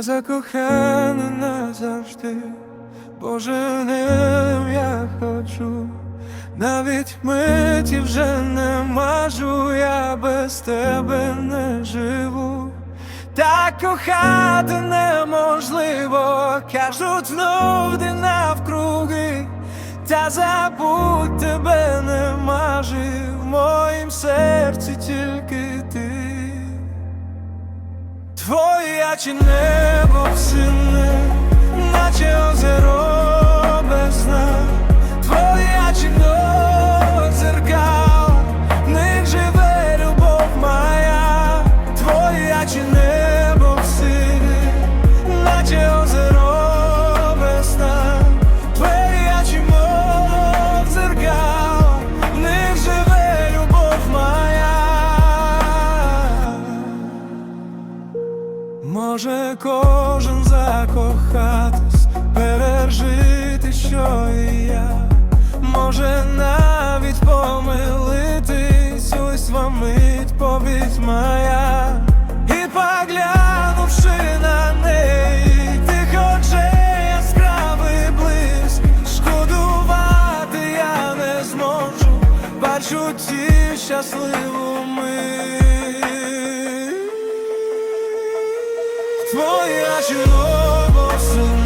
Я закоханий назавжди, Боже, ним я хочу, навіть миті вже не можу, я без тебе не живу. Так кохати неможливо, кажуть знов навкруги, та забудь тебе нема Твоя чи небо сине, наче Може кожен закохатись, пережити, що і я, може навіть помилитись, ось вам мить побіть моя, і поглянувши на неї, тих очей яскравий блиск, шкодувати я не зможу, бачу ті щасливу мить. Твоя любов сина